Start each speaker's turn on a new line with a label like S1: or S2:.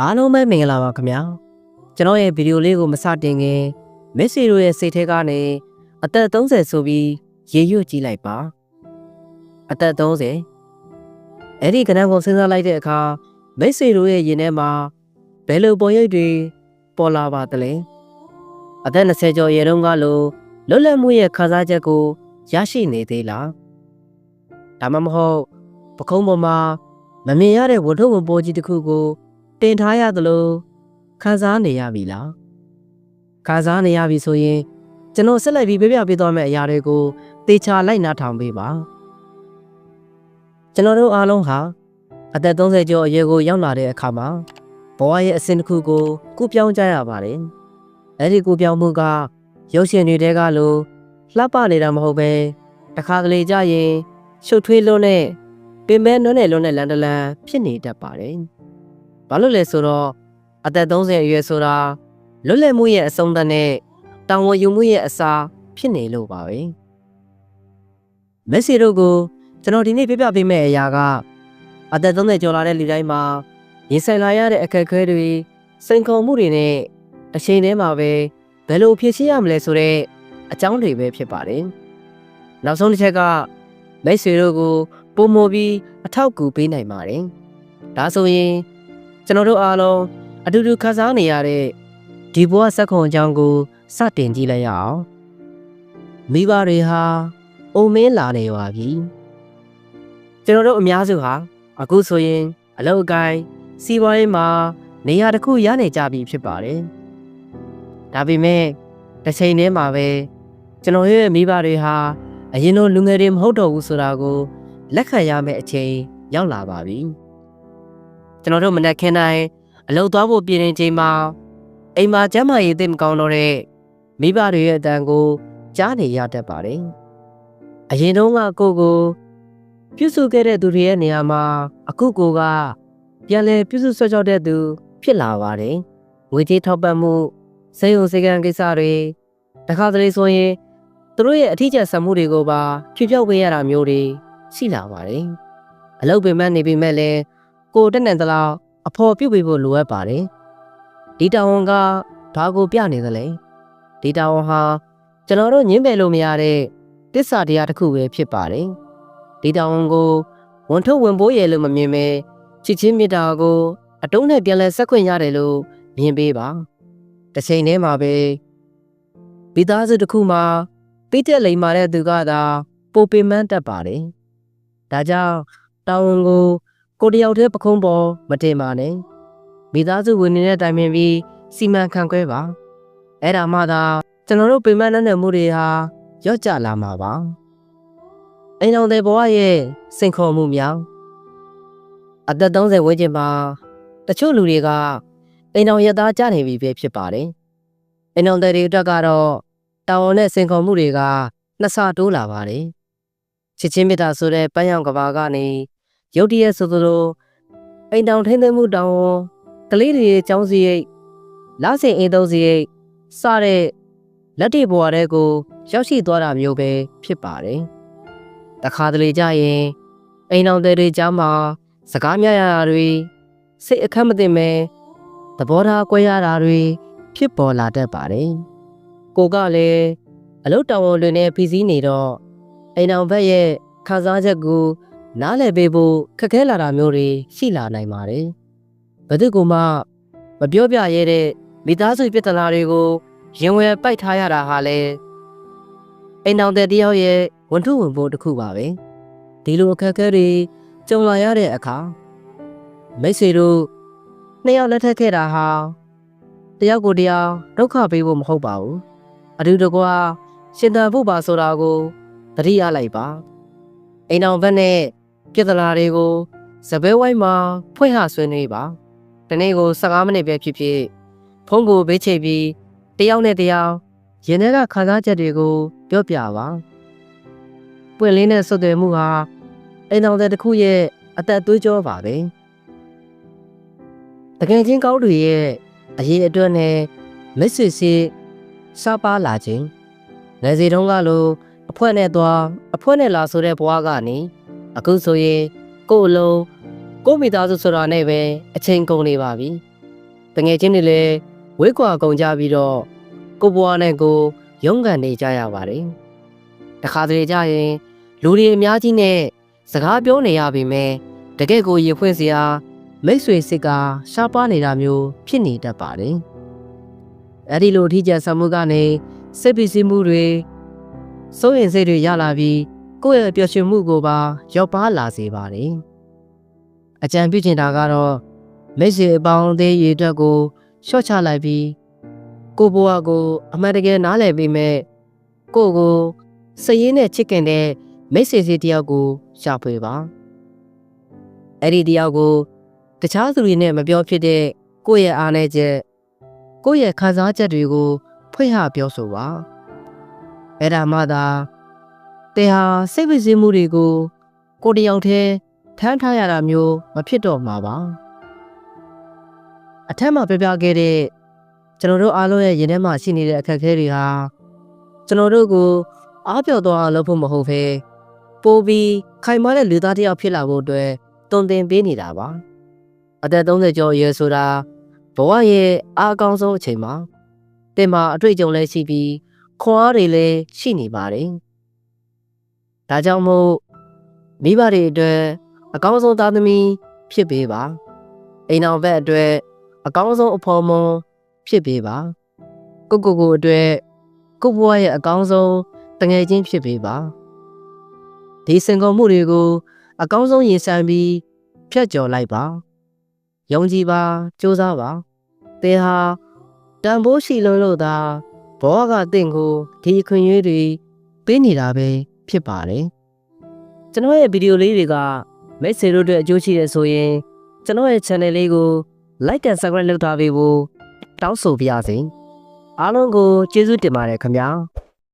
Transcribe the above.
S1: အားလုံးပဲမင်္ဂလာပါခင်ဗျာကျွန်တော်ရဲ့ဗီဒီယိုလေးကိုမစတင်ခင်မက်ဆီတို့ရဲ့စိတ်ထဲကနေအသက်30ဆိုပြီးရေရွတ်ကြည့်လိုက်ပါအသက်30အဲ့ဒီကဏ္ဍကိုစဉ်းစားလိုက်တဲ့အခါမက်ဆီတို့ရဲ့ရင်ထဲမှာဘယ်လိုပေါ်ရိပ်တွေပေါ်လာပါသလဲအသက်20ကျော်ရေတုန်းကလိုလွတ်လပ်မှုရဲ့ခန်းစားချက်ကိုရရှိနေသေးလားဒါမှမဟုတ်ပခုံးပေါ်မှာမမြင်ရတဲ့ဝတ္ထုဝန်ပေါ်ကြီးတစ်ခုကို တင်ထားရသလိုခံစားနေရပြီလားခံစားနေရပြီဆိုရင်ကျွန်တော်ဆက်လက်ပြီးပြပြပေးသွားမယ့်အရာတွေကိုသေချာလိုက်နားထောင်ပေးပါကျွန်တော်တို့အားလုံးဟာအသက်30ကျော်အရွယ်ကိုရောက်လာတဲ့အခါမှာဘဝရဲ့အဆင့်တစ်ခုကိုကူးပြောင်းကြရပါတယ်အဲ့ဒီကူးပြောင်းမှုကရုပ်ရှင်တွေတဲကလိုလှပနေတာမဟုတ်ပဲတစ်ခါကလေးကြရင်ရှုပ်ထွေးလွန်းတဲ့ပင်မဲနွမ်းနယ်လွန်းတဲ့လန်ဒလန်ဖြစ်နေတတ်ပါတယ် ဘာလို့လဲဆိုတော့အသက်30အရွယ်ဆိုတာလွတ်လပ်မှုရဲ့အဆုံးသတ်နဲ့တောင်ဝန်ယူမှုရဲ့အစာဖြစ်နေလို့ပါပဲမက်ဆီတို့ကိုကျွန်တော်ဒီနေ့ပြပြပေးမယ့်အရာကအသက်30ကျော်လာတဲ့လူတိုင်းမှာရင်ဆိုင်လာရတဲ့အခက်အခဲတွေစိန်ခေါ်မှုတွေနဲ့တစ်ချိန်တည်းမှာပဲဘယ်လိုဖြေရှင်းရမလဲဆိုတဲ့အကြောင်းတွေပဲဖြစ်ပါတယ်နောက်ဆုံးတစ်ချက်ကမိတ်ဆွေတို့ကိုပုံမပြီးအထောက်အကူပေးနိုင်ပါတယ်ဒါဆိုရင် ကျွန်တော်တို့အားလုံးအတူတူခန်းစားနေရတဲ့ဒီဘဝဆက်ခွန်အကြောင်းကိုစတင်ကြည့်လိုက်ရအောင်မိဘတွေဟာအုံမင်းလာနေပါပြီကျွန်တော်တို့အများစုဟာအခုဆိုရင် အလောက်အကိုင်းစီးပွားရေးမှာနေရာတစ်ခုရနေကြပြီဖြစ်ပါတယ်ဒါပေမဲ့တစ်ချိန်တည်းမှာပဲကျွန်တော်ရဲ့မိဘတွေဟာအရင်လိုလူငယ်တွေမဟုတ်တော့ဘူးဆိုတာကိုလက်ခံရမယ့်အချိန်ရောက်လာပါပြီ ကျွန်တော်တို့မနက်ခင်းတိုင်းအလုပ်သွားဖို့ပြင်နေချိန်မှာအိမ်မှာကျမ်းမာရေးသိမကောင်းတော့တဲ့မိဘတွေရဲ့အတန်ကိုကြားနေရတတ်ပါတယ်အရင်တုန်းကကိုကိုပြုစုခဲ့တဲ့သူတွေရဲ့နေရာမှာအခုကိုကပြန်လဲပြုစုဆွတ်ကြောက်တဲ့သူ ဖြစ်လာပါတယ်ငွေကြေးထောက်ပံ့မှုစေယုံစေကံကိစ္စတွေတခါတလေဆိုရင်သူတို့ရဲ့အထီးကျန်ဆံမှုတွေကိုပါဖြေပြောက်ပေးရတာမျိုးတွေရှိလာပါတယ်အလုပ်ပင်မနေပေမဲ့လည်း ကိုတက်နေသလားအဖော်ပြုတ်ပေးဖို့လိုအပ်ပါတယ်ဒီတာဝန်ကဘာကိုပြနေသလဲဒီတာဝန်ဟာကျွန်တော်တို့ညှင်းပယ်လို့မရတဲ့တစ္ဆာတရားတစ်ခုပဲဖြစ်ပါတယ်ဒီတာဝန်ကိုဝန်ထုတ်ဝန်ပိုးရလို့မမြင်ပဲချစ်ချင်းမေတ္တာကိုအတုံးနဲ့ပြန်လဲဆက်ခွင့်ရတယ်လို့မြင်ပေးပါတစ်ချိန်တည်းမှာပဲမိသားစုတစ်ခုမှာပိတက်လိမ်မာတဲ့သူကသာပိုပင်မတတ်ပါတယ်ဒါကြောင့်တာဝန်ကို ကိုတယောက်တည်းပခုံးပေါ်မတင်ပါနဲ့မိသားစုဝင်နေတဲ့တိုင်ပင်ပြီးစီမံခန့်ခွဲပါအဲ့ဒါမှသာကျွန်တော်တို့ပိမန်းတဲ့မှုတွေဟာရော့ကျလာမှာပါအိမ်တော်တဲ့ဘဝရဲ့စိန်ခေါ်မှုများအသက်30ဝန်းကျင်မှာတချို့လူတွေကအိမ်တော်ရသားကြနေပြီပဲဖြစ်ပါတယ်အိမ်တော်တဲ့တွေအတွက်ကတော့တာဝန်နဲ့စိန်ခေါ်မှုတွေကနှစ်ဆတိုးလာပါတယ်ချစ်ချင်းမေတ္တာဆိုတဲ့ပန်းရောင်ကဘာကနေ ရုတ်တရက်ဆိုသလိုအိမ်တောင်ထိမ့်သိမ်းမှုတောင်ဝန်ကလေးတွေရဲ့ចောင်းစီရိတ်လာစင်အင်းသုံးစီရိတ်စတဲ့လက်တွေဘဝတွေကိုရောက်ရှိသွားတာမျိုးပဲဖြစ်ပါတယ်။တခါတလေကြရင်အိမ်တော်တွေကြားမှာစကားများရတာတွေစိတ်အခက်မသိမဲသဘောထားကွဲရတာတွေဖြစ်ပေါ်လာတတ်ပါတယ်။ကိုကလည်းအလုတ်တော်ဝင်နဲ့ဖီစည်းနေတော့အိမ်တော်ဘက်ရဲ့ခန်းစားချက်ကို နားလည်ပေးဖို့ခက်ခဲလာတာမျိုးတွေရှိလာနိုင်ပါတယ်။ဘယ်သူကမှမပြောပြရဲတဲ့မိသားစုပြဿနာတွေကိုရင်ဝယ်ပိုက်ထားရတာဟာလေအိမ်တော်တဲ့တယောက်ရဲ့ဝန်ထုဝန်ပိုးတစ်ခုပါပဲ။ဒီလိုအခက်အခဲတွေကြုံလာရတဲ့အခါမိတ်ဆွေတို့နှစ်ယောက်လက်ထပ်ခဲ့တာဟာတယောက်ကိုတယောက်ဒုက္ခပေးဖို့မဟုတ်ပါဘူး။အတူတကွာရှင်သန်ဖို့ပါဆိုတာကိုသတိရလိုက်ပါ။အိမ်တော်ဘက်နဲ့ ပြဿနာတွေကိုစပယ်ဝိုင်းမှာဖွင့်ဟဆွေးနွေးပါ။ဒီနေ့ကို15မိနစ်ပဲဖြစ်ဖြစ်ဖုန်းကိုဘေးချိတ်ပြီးတယောက်နဲ့တယောက်ရင်ထဲကခံစားချက်တွေကိုပြောပြပါ။ပွင့်လင်းတဲ့ဆွတ်သွယ်မှုဟာအိမ်တော်တဲ့တစ်ခုရဲ့အသက်သွေးကြောပါပဲ။တကယ်ချင်းကောင်းတွေရဲ့အရေးအတွက်နဲ့မက်ဆေ့စ်စားပါလာခြင်းငယ်စီတုန်းကလိုအဖွဲနဲ့သွားအဖွဲနဲ့လာဆိုတဲ့ဘဝကနေ အခုဆိုရင်ကို့အလုံးကို့မိသားစုဆိုတာနဲ့ပဲအချိန်ကုန်နေပါပြီတငယ်ချင်းတွေလည်းဝေးကွာကုန်ကြပြီးတော့ကိုဘွားနဲ့ကိုရုန်းကန်နေကြရပါတယ်တခါတလေကြရင်လူတွေအများကြီးနဲ့စကားပြောနေရပေမဲ့တကယ့်ကိုရေဖွင့်စရာမိတ်ဆွေစစ်ကရှားပါနေတာမျိုးဖြစ်နေတတ်ပါတယ်အဲ့ဒီလိုအထီးကျန်ဆမှုကနေစိတ်ပစ္စည်းမှုတွေစိုးရင်စိတ်တွေရလာပြီး ကိုယ့်ရဲ့ပျော်ရွှင်မှုကိုပါရောက်ပါလာစေပါတယ်အကြံပြုချင်တာကတော့မိတ်ဆွေအပေါင်းအသင်းရေအတွက်ကိုရှော့ချလိုက်ပြီးကိုဘွားကို အမှန်တကယ်နားလည်ပြီးမဲ့ကိုယ့်ကိုစည်ရင်းနဲ့ချစ်ခင်တဲ့မိတ်ဆွေစီတယောက်ကိုရှာဖွေပါအဲ့ဒီတယောက်ကိုတခြားသူတွေနဲ့မပြောဖြစ်တဲ့ကိုယ့်ရဲ့အားနည်းချက်ကိုယ့်ရဲ့ခံစားချက်တွေကိုဖွင့်ဟပြောဆိုပါအဲ့ဒါမှသာ တင်ဟာစိတ်ပစ္စည်းမှုတွေကိုကိုယ်တယောက်တည်းထမ်းထားရတာမျိုးမဖြစ်တော့မှာပါအထက်မှာပြပြခဲ့တဲ့ကျွန်တော်တို့အားလုံးရဲ့ရင်ထဲမှာရှိနေတဲ့အခက်အခဲတွေဟာကျွန်တော်တို့ကိုအားပြော့သွားအောင်လုပ်ဖို့မဟုတ်ဘဲပိုးပြီးခိုင်မာတဲ့လူသားတစ်ယောက်ဖြစ်လာဖို့အတွက်တုံသင်ပေးနေတာပါအသက်30ကျော်အရွယ်ဆိုတာဘဝရဲ့အားအကောင်းဆုံးအချိန်မှာတင်မှာအတွေ့အကြုံလည်းရှိပြီးခွန်အားတွေလည်းရှိနေပါတယ် ဒါကြောင့်မို့မိဘတွေအတွက်အကောင်းဆုံးသားသမီးဖြစ်ပေးပါအိမ်အောင်ဘက်အတွက်အကောင်းဆုံးအဖော်မွန်ဖြစ်ပေးပါကိုကိုကိုအတွက်ကိုဘွားရဲ့အကောင်းဆုံးတငယ်ချင်းဖြစ်ပေးပါဒီစင်ကုန်မှုတွေကိုအကောင်းဆုံးရင်ဆိုင်ပြီးဖြတ်ကျော်လိုက်ပါယုံကြည်ပါစူးစမ်းပါသင်ဟာတန်ဖိုးရှိလို့လို့သာဘောကတင့်ကိုဒီအခွင့်အရေးတွေပေးနေတာပဲ ဖြစ်ပါတယ်ကျွန်တော်ရဲ့ဗီဒီယိုလေးတွေကမိတ်ဆွေတို့အတွက်အကျိုးရှိတယ်ဆိုရင်ကျွန်တော်ရဲ့ channel လေးကို like and subscribe လုပ်ထားပေးဖို့တောင်းဆိုပါရစေအားလုံးကိုကျေးဇူးတင်ပါတယ်ခင်ဗျာ